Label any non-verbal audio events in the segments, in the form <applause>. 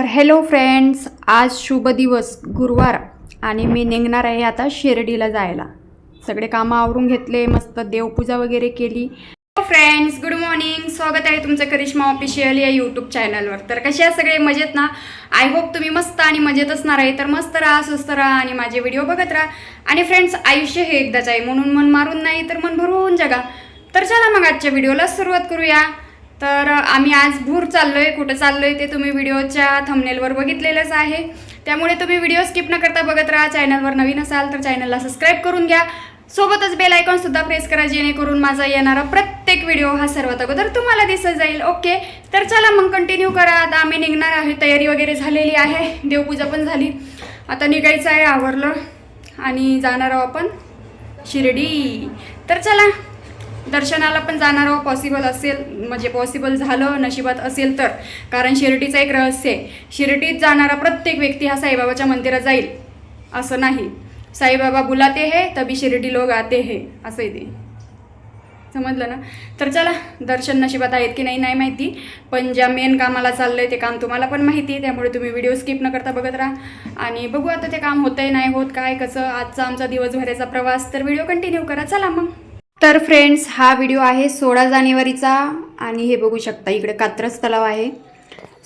तर hello friends आज शुभ दिवस गुरुवार. आणि मी निघणार आहे आता शिर्डीला जायला. सगळे कामं आवरून घेतले मस्त देवपूजा वगैरे केली. फ्रेंड्स गुड मॉर्निंग स्वागत आहे तुमचं करिश्मा ऑफिशियल या यूट्यूब चॅनलवर तर कसे आहे सगळे? मजेत ना? आय होप तुम्ही मस्त आणि मजेत असणार आहे. तर मस्त राहा स्वस्त राहा आणि माझे व्हिडिओ बघत राहा. आणि फ्रेंड्स आयुष्य हे एकदाच आहे. म्हणून मन मारून नाही तर मन भरून जगा. तर चला मग आजच्या व्हिडिओला सुरुवात करूया. तर आम्ही आज भूर चाललो आहे कुठं चाललो आहे ते तुम्ही व्हिडिओच्या थंबनेलवर बघितलेलंच आहे. त्यामुळे तुम्ही व्हिडिओ स्किप न करता बघत राहा. चॅनलवर नवीन असाल तर चॅनलला सबस्क्राईब करून घ्या. सोबतच बेल आयकॉन सुद्धा प्रेस करा जेणेकरून माझा येणारा प्रत्येक व्हिडिओ हा सर्वात अगोदर तुम्हाला दिसत जाईल. ओके तर चला मग कंटिन्यू करा. आता आम्ही निघणार आहे. तयारी वगैरे झालेली आहे. देवपूजा पण झाली. आता निघायचं आहे आवरलं. आणि जाणार आहोत आपण शिर्डी. तर चला दर्शनाला पण जाणार आहोत पॉसिबल असेल म्हणजे पॉसिबल झालं नशिबात असेल तर. कारण शिर्डीचं एक रहस्य आहे. शिर्डीत जाणारा प्रत्येक व्यक्ती हा साईबाबाच्या मंदिरात जाईल असं नाही. साईबाबा बुलाते हे तभी शिर्डी लोक आते हे असं आहे ते. समजलं ना? तर चला दर्शन नशिबात आहेत की नाही नाही माहिती. पण ज्या मेन कामाला चाललं आहे ते काम तुम्हाला पण माहिती आहे. त्यामुळे तुम्ही व्हिडिओ स्किप न करता बघत राहा. आणि बघू आता ते काम होतंय नाही होत काय कसं? आजचा आमचा दिवसभराचा प्रवास तर व्हिडिओ कंटिन्यू करा. चला मग. तर फ्रेंड्स हा व्हिडिओ आहे सोळा जानेवारीचा आणि हे बघू शकता इकडे कात्रज तलाव आहे.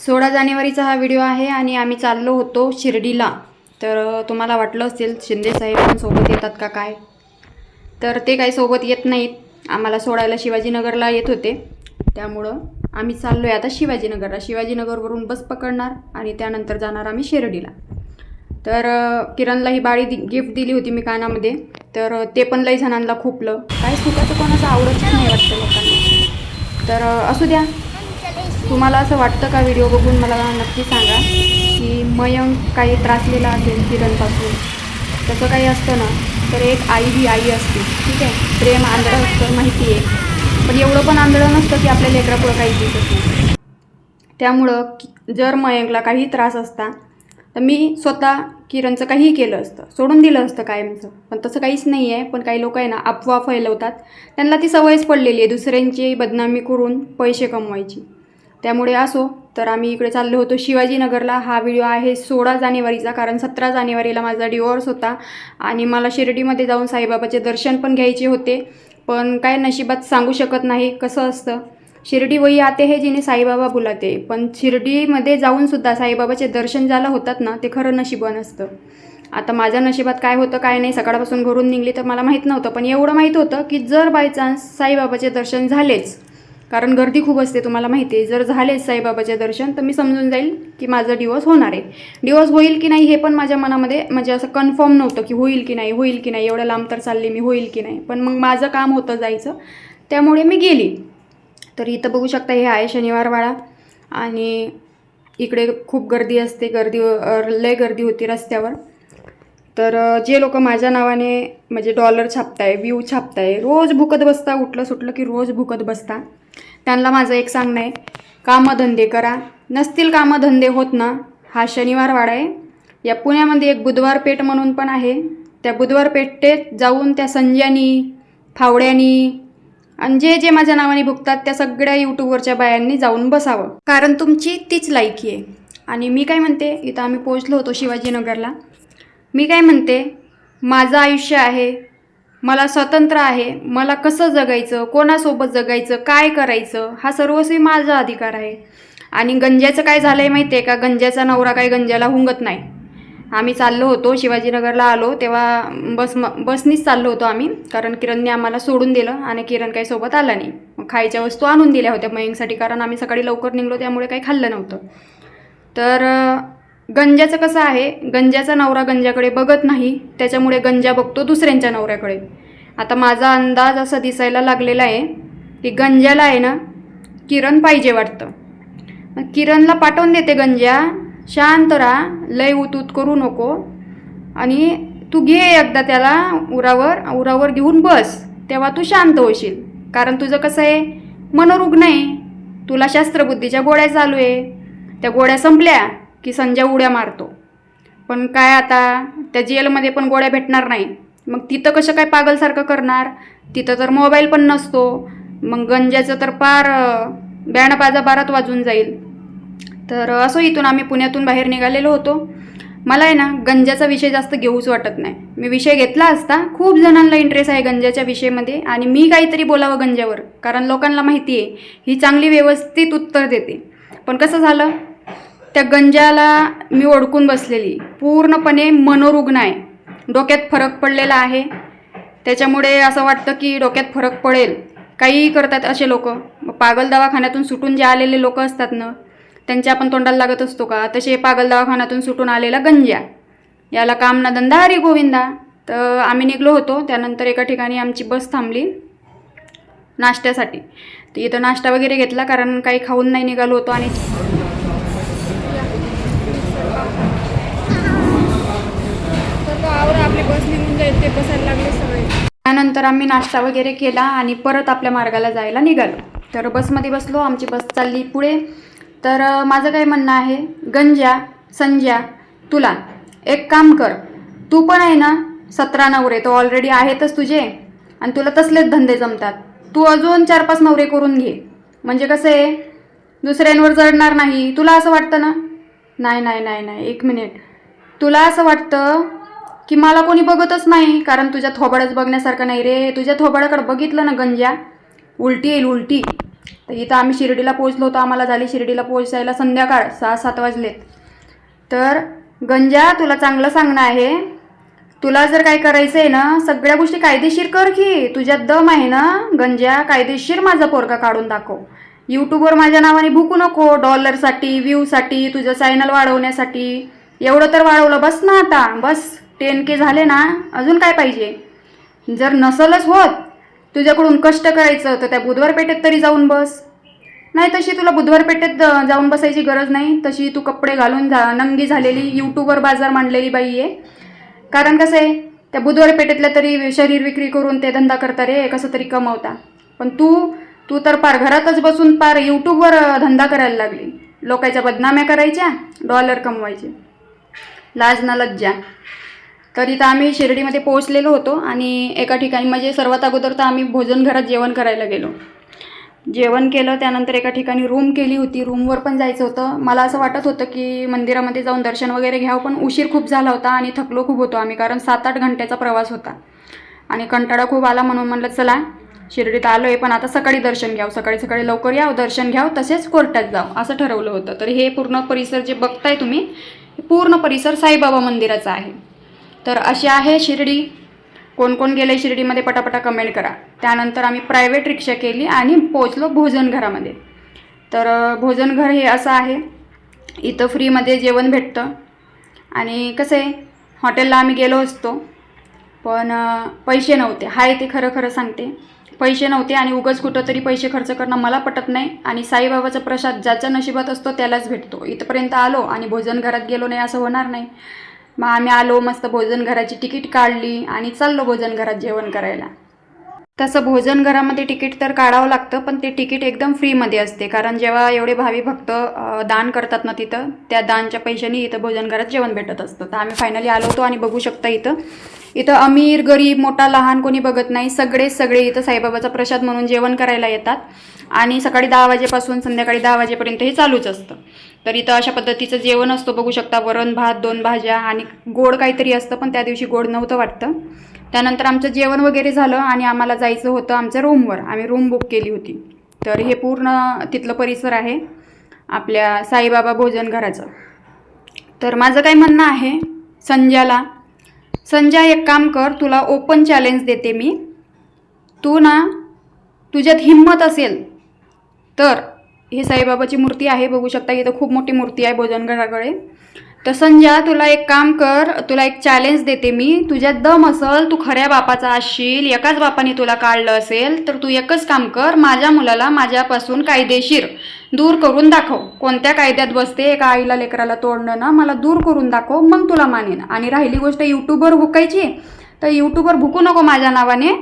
सोळा जानेवारीचा हा व्हिडिओ आहे आणि आम्ही चाललो होतो शिर्डीला. तर तुम्हाला वाटलं असेल शिंदेसाहेब पण सोबत येतात का काय? तर ते काही सोबत येत नाहीत. आम्हाला सोडायला शिवाजीनगरला येत होते. त्यामुळं आम्ही चाललो आहे आता शिवाजीनगरला. शिवाजीनगरवरून बस पकडणार आणि त्यानंतर जाणार आम्ही शिर्डीला. तर किरणला ही बाळी दि गिफ्ट दिली होती मी कानामध्ये. तर ते पण लई जणांना खूपलं. काय सुखाचं कोणाचं आवडतच नाही वाटतं लोकांना. तर असू द्या. तुम्हाला असं वाटतं का व्हिडिओ बघून? मला नक्की सांगा. की मयंक काही त्रासलेला असेल किरणपासून. तसं काही असतं ना तर एक आई ही आई असते. ठीक आहे? प्रेम आंधळं असतं माहिती आहे. पण एवढं पण आंधळं नसतं की आपल्या लेकरापुढं काही दिसत नाही. त्यामुळं जर मयंकला काही त्रास असता तर मी स्वतः किरणचं काहीही केलं असतं. सोडून दिलं असतं कायमचं. पण तसं काहीच नाही आहे. पण काही लोक आहे ना अफवा फैलवतात. त्यांना ती सवयच पडलेली आहे. दुसऱ्यांची बदनामी करून पैसे कमवायची. त्यामुळे असो तर आम्ही इकडे चाललो होतो शिवाजीनगरला. हा व्हिडिओ आहे सोळा जानेवारीचा कारण सतरा जानेवारीला माझा डिवोर्स होता. आणि मला शिर्डीमध्ये जाऊन साईबाबाचे दर्शन पण घ्यायचे होते. पण काय नशिबात सांगू शकत नाही कसं असतं. शिर्डी वही आते हे जिने साईबाबा बुलाते. पण शिर्डीमध्ये जाऊन सुद्धा साईबाबाचे दर्शन ज्याला होतात ना ते खरं नशिबवान असतं. आता माझ्या नशिबात काय होतं काय नाही सकाळपासून घरून निघली तर मला माहीत नव्हतं पण एवढं माहीत होतं की जर बाय चान्स साईबाबाचे दर्शन झालेच कारण गर्दी खूप असते तुम्हाला माहिती आहे जर झालेच साईबाबाचे दर्शन तर मी समजून जाईल की माझं डिवोर्स होणार आहे. डिवोर्स होईल की नाही हे पण माझ्या मनामध्ये म्हणजे असं कन्फर्म नव्हतं की होईल की नाही होईल की नाही एवढं लांब तर चालले मी होईल की नाही. पण मग माझं काम होतं जायचं त्यामुळे मी गेली. तर इथं बघू शकता हे आहे शनिवारवाडा. आणि इकडे खूप गर्दी असते. गर्दी लय गर्दी होती रस्त्यावर. तर जे लोक माझ्या नावाने म्हणजे डॉलर छापताय व्ह्यू छापताय रोज भुकत बसता उठलं सुटलं की रोज भुकत बसता. त्यांना माझं एक सांगणं आहे कामधंदे करा. नसतील कामधंदे होत ना हा शनिवारवाडा आहे. या पुण्यामध्ये एक बुधवार पेठ म्हणून पण आहे. त्या बुधवार पेठेत जाऊन त्या संज्यानी फावड्यानी आणि जे जे माझ्या नावाने भुगतात त्या सगळ्या यूट्यूबवरच्या बायांनी जाऊन बसावं. कारण तुमची तीच लायकी आहे. आणि मी काय म्हणते इथं आम्ही पोहोचलो होतो शिवाजीनगरला. मी काय म्हणते माझं आयुष्य आहे मला स्वतंत्र आहे मला कसं जगायचं कोणासोबत जगायचं काय करायचं हा सर्वस्वी माझा अधिकार आहे. आणि गंज्याचं काय झालं आहे माहिती आहे का? गंज्याचा नवरा काय गंज्याला हुंगत नाही. आम्ही चाललो होतो शिवाजीनगरला आलो तेव्हा बस म बसनीच चाललो होतो आम्ही कारण किरणने आम्हाला सोडून दिलं आणि किरण काही सोबत आला नाही. मग खायच्या वस्तू आणून दिल्या होत्या मयंकसाठी कारण आम्ही सकाळी लवकर निघलो त्यामुळे काही खाल्लं नव्हतं. तर गंजाचं कसं आहे गंजाचा नवरा गंजाकडे बघत नाही त्याच्यामुळे गंजा बघतो दुसऱ्यांच्या नवऱ्याकडे. आता माझा अंदाज असा दिसायला लागलेला आहे की गंजाला आहे ना किरण पाहिजे वाटतं. किरणला पाठवून देते गंजा शांत राहा लय उतूत करू नको. आणि तू घे एकदा त्याला उरावर उरावर घेऊन बस तेव्हा तू शांत होशील. कारण तुझं कसं आहे मनोरुग्ण आहे. तुला शास्त्रबुद्धीच्या गोळ्या चालू आहे. त्या गोळ्या संपल्या की संजय उड्या मारतो. पण काय आता त्या जेलमध्ये पण गोळ्या भेटणार नाही. मग तिथं कसं काय पागलसारखं करणार? तिथं तर मोबाईल पण नसतो. मग गंजाचं तर पार बॅणबाजा बारात वाजून जाईल. तर असो इथून आम्ही पुण्यातून बाहेर निघालेलो होतो. मला आहे ना गंजाचा विषय जास्त घेऊच वाटत नाही. मी विषय घेतला असता खूप जणांना इंटरेस्ट आहे गंजाच्या विषयमध्ये आणि मी काहीतरी बोलावं गंजावर कारण लोकांना माहिती आहे ही चांगली व्यवस्थित उत्तर देते. पण कसं झालं त्या गंजाला मी ओळखून बसलेली. पूर्णपणे मनोरुग्ण आहे. डोक्यात फरक पडलेला आहे. त्याच्यामुळे असं वाटतं की डोक्यात फरक पडेल. काहीही करतात असे लोक. पागल दवाखान्यातून सुटून जे आलेले लोक असतात ना त्यांच्या आपण तोंडाला लागत असतो का? तसे पागल दवाखान्यातून सुटून आलेला गंजा. याला काम ना धंदा हरी गोविंदा. तर आम्ही निघलो होतो. त्यानंतर एका ठिकाणी आमची बस थांबली नाश्त्यासाठी. तर इथं नाश्ता वगैरे घेतला कारण काही खाऊन नाही निघालो होतो आणि आपली बस निघून जाईल ते बसायला लागले सगळे त्यानंतर आम्ही नाश्ता वगैरे केला आणि परत आपल्या मार्गाला जायला निघालो. तर बसमध्ये बसलो. आमची बस चालली पुढे. तर माझं काय म्हणणं आहे? गंजा संज्या तुला. एक काम कर. तू पण आहे ना सतरा नवरे तो ऑलरेडी आहेतच तुझे. आणि तुला तसलेच धंदे जमतात. तू अजून चार पाच नवरे करून घे. म्हणजे कसं आहे दुसऱ्यांवर जडणार नाही. तुला असं वाटतं ना? नाही नाही नाही नाही. एक मिनिट तुला असं वाटतं की मला कोणी बघतच नाही? कारण तुझ्या थोबाडच बघण्यासारखं नाही रे. तुझ्या थोबाडाकडे बघितलं ना गंजा उलटी येईल उलटी. तर इथं आम्ही शिर्डीला पोहोचलो होतो आम्हाला झाली शिर्डीला पोहोचायला संध्याकाळ सहा सात वाजलेत. तर गंजा तुला चांगलं सांगणं आहे. तुला जर काय करायचं आहे ना सगळ्या गोष्टी कायदेशीर कर की. तुझ्यात दम आहे ना गंजा कायदेशीर माझा पोरगा काढून दाखव. यूट्यूबवर माझ्या नावाने भुकू नको डॉलरसाठी व्ह्यूसाठी तुझं चॅनल वाढवण्यासाठी. एवढं तर वाढवलं बस ना आता बस. टेन के झाले ना अजून काय पाहिजे? जर नसलच होत तुझ्याकडून कष्ट करायचं तर त्या बुधवार पेठेत तरी जाऊन बस. नाही तशी तुला बुधवार पेठेत जाऊन बसायची गरज नाही. तशी तू कपडे घालून जा नंगी झालेली यूट्यूबवर बाजार मांडलेली बाई आहे कारण कसं आहे त्या बुधवार पेठेतल्या तरी शरीर विक्री करून ते धंदा करता रे कसं तरी कमवता. पण तू तू तर पार घरातच बसून पार यूट्यूबवर धंदा करायला लागली. लोकांच्या बदनाम्या करायच्या डॉलर कमवायचे. लाज ना लज्जा. तर इथं आम्ही शिर्डीमध्ये पोहोचलेलो होतो आणि एका ठिकाणी म्हणजे सर्वात अगोदर तर आम्ही भोजन घरात जेवण करायला गेलो. जेवण केलं त्यानंतर एका ठिकाणी रूम केली होती. रूमवर पण जायचं होतं. मला असं वाटत होतं की मंदिरामध्ये जाऊन दर्शन वगैरे घ्यावं पण उशीर खूप झाला होता आणि थकलो खूप होतो आम्ही कारण सात आठ घंट्याचा प्रवास होता. आणि कंटाळा खूप आला म्हणून म्हणलं चला शिर्डीत आलो आहे पण आता सकाळी दर्शन घ्यावं. सकाळी सकाळी लवकर याव दर्शन घ्यावं तसेच कोर्टात जाव. असं ठरवलं होतं. तर हे पूर्ण परिसर जे बघताय तुम्ही पूर्ण परिसर साईबाबा मंदिराचा आहे. तर अशी आहे शिर्डी. कोण कोण गेले शिर्डीमध्ये पटापटा कमेंट करा. त्यानंतर आम्ही प्रायव्हेट रिक्षा केली आणि पोचलो भोजनघरामध्ये तर भोजनघर हे असं आहे. इथं फ्रीमध्ये जेवण भेटतं. आणि कसं आहे हॉटेलला आम्ही गेलो असतो. पण पैसे नव्हते. हाय ते खरं खरं सांगते. पैसे नव्हते आणि उगाच कुठं तरी पैसे खर्च करणं मला पटत नाही. आणि साईबाबाचा प्रसाद ज्याच्या नशिबात असतो त्यालाच भेटतो. इथंपर्यंत आलो आणि भोजन घरात गेलो नाही असं होणार नाही. मग आम्ही आलो मस्त भोजनघराची तिकीट काढली आणि चाललो भोजनघरात जेवण करायला. तसं भोजनघरामध्ये तिकीट तर काढावं लागतं पण ते तिकीट एकदम फ्रीमध्ये असते. कारण जेव्हा एवढे भावी भक्त दान करतात ना तिथं त्या दानच्या पैशाने इथं भोजनघरात जेवण भेटत असतं. तर आम्ही फायनली आलो होतो आणि बघू शकता इथं. इथं अमीर गरीब मोठा लहान कोणी बघत नाही. सगळे सगळे इथं साईबाबाचा प्रसाद म्हणून जेवण करायला येतात. आणि सकाळी दहा वाजेपासून संध्याकाळी दहा वाजेपर्यंत हे चालूच असतं. तर इथं अशा पद्धतीचं जेवण असतो. बघू शकता वरण भात दोन भाज्या आणि गोड काहीतरी असतं पण त्या दिवशी गोड नव्हतं वाटतं. त्यानंतर आमचं जेवण वगैरे झालं आणि आम्हाला जायचं होतं आमच्या रूमवर. आम्ही रूम बुक केली होती. तर हे पूर्ण तिथलं परिसर आहे आपल्या साईबाबा भोजन घराचं. तर माझं काय म्हणणं आहे संजयाला संजय एक काम कर तुला ओपन चॅलेंज देते मी. तू ना तुझ्यात हिंमत असेल तर हे साईबाबाची मूर्ती आहे बघू शकता इथं खूप मोठी मूर्ती आहे भोजनगडाकडे. तर संजय तुला एक काम कर तुला एक चॅलेंज देते मी. तुझ्यात दम असल तू खऱ्या बापाचा असशील एकाच बापाने तुला काढलं असेल तर तू एकच काम कर माझ्या मुलाला माझ्यापासून कायदेशीर दूर करून दाखव. कोणत्या कायद्यात बसते एका आईला लेकराला तोडणं ना मला दूर करून दाखव मग तुला मानेन. आणि राहिली गोष्ट यूट्यूबवर भुकायची तर यूट्यूबवर भुकू नको माझ्या नावाने.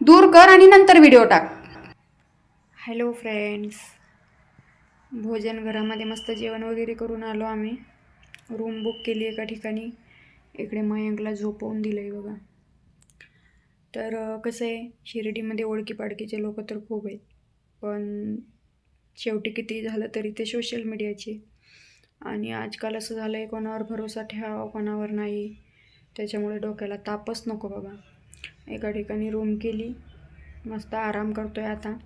दूर कर आणि नंतर व्हिडिओ टाक. हॅलो फ्रेंड्स भोजन घरामध्ये मस्त जेवण वगैरे करून आलो आम्ही. रूम बुक केली एका ठिकाणी. इकडे मयंकला झोपवून दिलं आहे बघा. तर कसं आहे शिर्डीमध्ये ओळखीपाडकीचे लोक तर खूप आहेत. पण शेवटी किती झालं तरी ते सोशल मीडियाचे आणि आजकाल असं झालं आहे कोणावर भरोसा ठेवावा कोणावर नाही. त्याच्यामुळे डोक्याला तापच नको बाबा एका ठिकाणी रूम केली. मस्त आराम करतो आहे आता.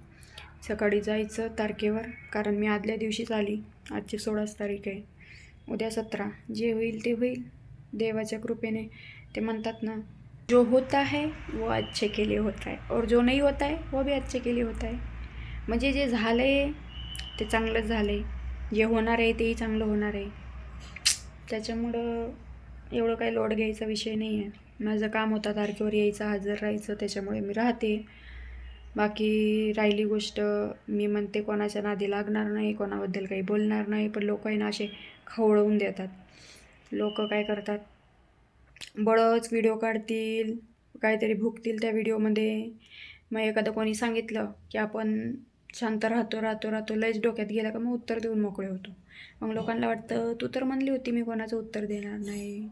सकाळी जायचं तारखेवर कारण मी आदल्या दिवशीच आली. आजची सोळाच तारीख आहे. उद्या सतरा. जे होईल ते होईल. देवाच्या कृपेने ते म्हणतात ना जो होता है वो अच्छे के लिए होता है और जो नहीं होता है वो भी अच्छे के लिए होता है म्हणजे जे झालं आहे ते चांगलंच झालं आहे जे होणार आहे तेही चांगलं होणार आहे. त्याच्यामुळं एवढं काही लोड घ्यायचा विषय नाही आहे माझं काम होता तारखेवर यायचं हजर राहायचं त्याच्यामुळे मी राहते. बाकी राहिली गोष्ट मी म्हणते कोणाच्या नादी लागणार नाही कोणाबद्दल काही बोलणार नाही पण लोक आहे ना असे खवळवून देतात. लोक काय करतात? बळच व्हिडिओ काढतील काहीतरी भुकतील त्या व्हिडिओमध्ये. मग एखादं कोणी सांगितलं की आपण शांत राहतो राहतो राहतो लयच डोक्यात गेला का मग उत्तर देऊन मोकळे होतो. मग लोकांना वाटतं तू तर म्हणली होती मी कोणाचं उत्तर देणार नाही.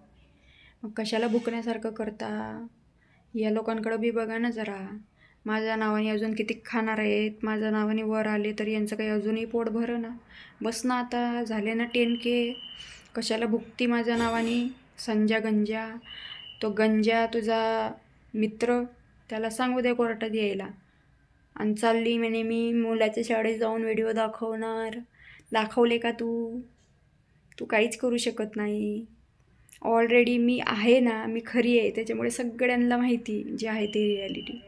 मग कशाला भुकण्यासारखं करता? या लोकांकडं बी बघा ना जरा. माझ्या नावाने अजून किती खाणार आहेत? माझ्या नावाने वर आले तरी यांचं काही अजूनही पोट भरं ना? बस ना आता झाले ना टेन के कशाला भुकती माझ्या नावाने? संजा गंजा तो गंजा तुझा मित्र? त्याला सांगू दे कोर्टात यायला. आणि चालली म्हणे मी मुलाच्या शाळेत जाऊन व्हिडिओ दाखवणार. दाखवले का तू? तू काहीच करू शकत नाही. ऑलरेडी मी आहे ना मी खरी आहे. त्याच्यामुळे सगळ्यांना माहिती जे आहे ते रिॲलिटी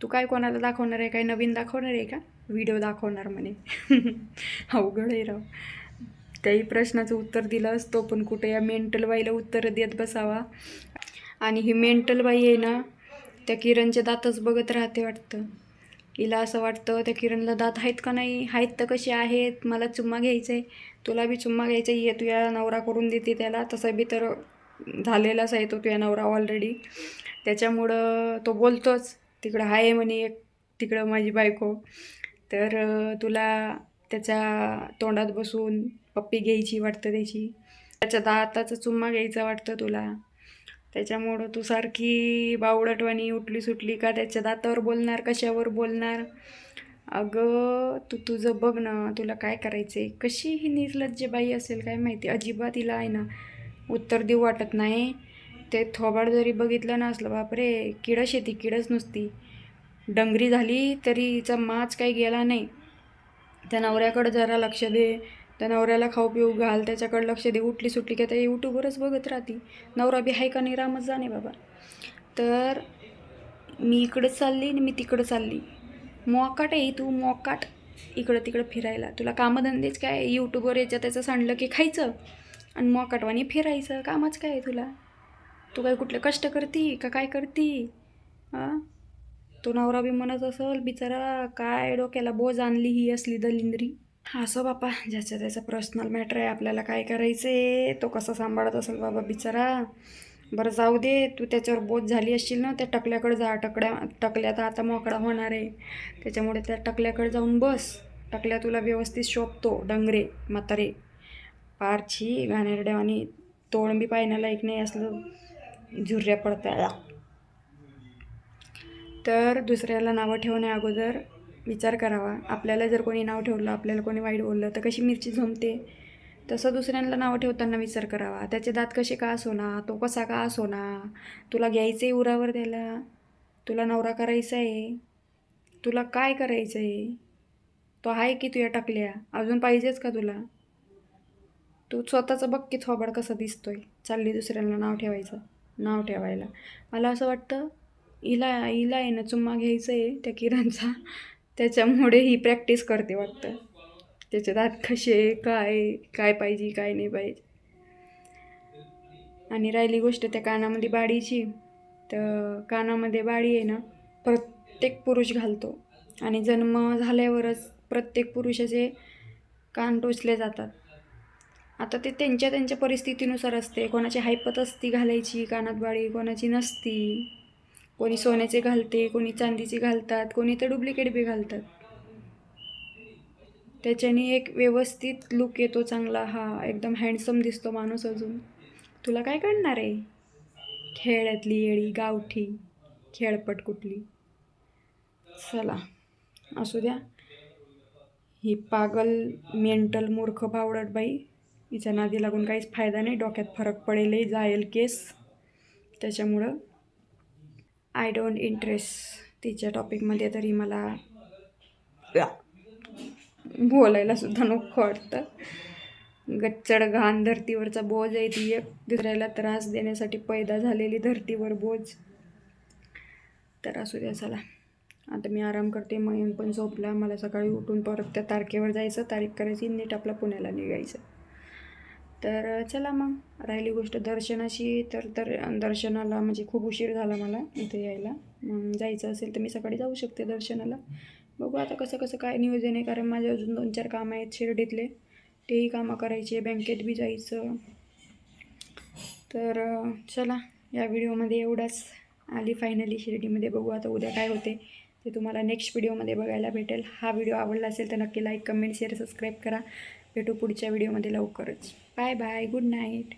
तू काय कोणाला दाखवणार आहे? काय नवीन दाखवणार आहे का? व्हिडिओ दाखवणार म्हणे. <laughs> अवघड आहे राव. काही प्रश्नाचं उत्तर दिलं असतो पण कुठे या मेंटल बाईला उत्तर देत बसावा? आणि ही मेंटल बाई आहे ना त्या किरणच्या दातच बघत राहते वाटतं. हिला असं वाटतं त्या किरणला दात आहेत का नाही? आहेत तर कसे आहेत? मला चुम्मा घ्यायचा आहे तुला बी चुम्मा घ्यायचा आहे ये तुझ्या नवरा करून देते त्याला. तसं बी तर झालेलाच आहे तो तुझ्या नवरा ऑलरेडी त्याच्यामुळं तो बोलतोच. तिकडं आहे म्हणे एक तिकडं माझी बायको. तर तुला त्याच्या तोंडात बसून पप्पी घ्यायची वाटतं त्याची. त्याच्या दाताचा चुम्मा घ्यायचा वाटतं तुला. त्याच्यामुळं तू सारखी बावडटवाणी उठली सुटली का त्याच्या दातावर बोलणार कशावर बोलणार? अगं तू तुझं बघ ना तुला काय करायचं आहे कशी ही निर्लज्ज बाई असेल काय माहिती? अजिबात तिला आहे ना उत्तर देऊ वाटत नाही. ते थोबाड जरी बघितलं ना असलं बापरे किडच येते किडच नुसती. डंगरी झाली तरी हिचा माच काही गेला नाही. त्या नवऱ्याकडं जरा लक्ष दे. त्या नवऱ्याला खाऊ पिऊ घाल त्याच्याकडे लक्ष दे. उठली सुटली की त्या यूट्यूबवरच बघत राहते. नवरा बी हाय का नाही रामच जाणे बाबा. तर मी इकडं चालली आणि मी तिकडं चालली. मोकाट आहे तू मोकाट. इकडं तिकडं फिरायला. तुला कामधंदेच काय? यूट्यूबवर याच्या त्याचं सांडलं की खायचं? आणि मोकाटवानी फिरायचं. कामच काय आहे तुला? तू काय कुठले कष्ट करती का काय करती? हां तो नवरा बी म्हणत असल बिचारा काय डोक्याला बोज आणली ही असली दलिंद्री? असं बापा ज्याचा त्याचा पर्सनल मॅटर आहे आपल्याला काय करायचं? आहे तो कसा सांभाळत असेल बाबा बिचारा? बरं जाऊ दे तू त्याच्यावर बोध झाली असशील ना त्या टकल्याकडे जा टकड्या टकल्या तर आता मोकळा होणार आहे. त्याच्यामुळे त्या टकल्याकडे जाऊन बस. टकल्या तुला व्यवस्थित शोभतो डंगरे म्हातारे. पारची घाणेरड्यावानी तोंड बी एक नाही असलं. झुर्या पडताळा तर दुसऱ्याला नावं ठेवण्या अगोदर विचार करावा. आपल्याला जर कोणी नाव ठेवलं आपल्याला कोणी वाईट बोललं तर कशी मिरची झोमते तसं दुसऱ्यांना नावं ठेवताना विचार करावा. त्याचे दात कसे का असोना? तो कसा का असोना? तुला घ्यायचं आहे उरावर त्याला? तुला नवरा करायचा आहे तुला काय करायचं आहे तो आहे की तुया टाकल्या? अजून पाहिजेच का तुला? तू स्वतःचं बघ की थोबाड कसा दिसतोय. चालली दुसऱ्यांना नाव ठेवायचं. नाव ठेवायला. मला असं वाटतं हिला हिला आहे ना चुम्मा घ्यायचं आहे त्या किरणचा. त्याच्यामुळे ही प्रॅक्टिस करते वाटतं. त्याचे दात कसे काय काय पाहिजे काय नाही पाहिजे. आणि राहिली गोष्ट त्या कानामध्ये बाडीची तर कानामध्ये बाडी आहे ना प्रत्येक पुरुष घालतो. आणि जन्म झाल्यावरच प्रत्येक पुरुषाचे कान टोचले जातात. आता ते त्यांच्या त्यांच्या परिस्थितीनुसार असते. कोणाची हायपत असती घालायची कानात बाळी कोणाची नसती. कोणी सोन्याचे घालते कोणी चांदीचे घालतात कोणी तर डुप्लिकेट बी घालतात. त्याच्याने एक व्यवस्थित लुक येतो चांगला. हा एकदम हँडसम दिसतो माणूस अजून. तुला काय करणार आहे? खेळ्यातली येळी गावठी खेळपट कुठली? चला असू द्या. ही पागल मेंटल मूर्ख भावडट बाई. हिच्या नादी लागून काहीच फायदा नाही. डोक्यात फरक पडेल जाईल केस. त्याच्यामुळं आय डोंट इंटरेस्ट तिच्या टॉपिकमध्ये तरी मला बोलायला सुद्धा नको वाटतं. गच्चड घाण धर्तीवरचा बोज आहे ती. एक दुसऱ्याला त्रास देण्यासाठी पैदा झालेली धर्तीवर बोज. तर असू द्या चला. आता मी आराम करते. मयन पण झोपला. मला सकाळी उठून परत त्या तारखेवर जायचं. तारीख करायची. नीट आपला पुण्याला निघायचं. तर चला मग. राहिली गोष्ट दर्शनाची तर तर दर्शनाला म्हणजे खूप उशीर झाला मला इथे यायला. मग जायचं असेल तर मी सकाळी जाऊ शकते दर्शनाला. बघू आता कसं कसं काय नियोजन आहे कारण माझे अजून दोन चार कामं आहेत शिर्डीतले. तेही कामं करायचे बँकेत बी जायचं. तर चला या व्हिडिओमध्ये एवढाच. आली फायनली शिर्डीमध्ये. बघू आता उद्या काय होते. ते तुम्हाला नेक्स्ट व्हिडिओमध्ये बघायला भेटेल. हा व्हिडिओ आवडला असेल तर नक्की लाईक कमेंट शेअर सबस्क्राईब करा. भेटू पुढच्या व्हिडिओमध्ये लवकरच. Bye bye good night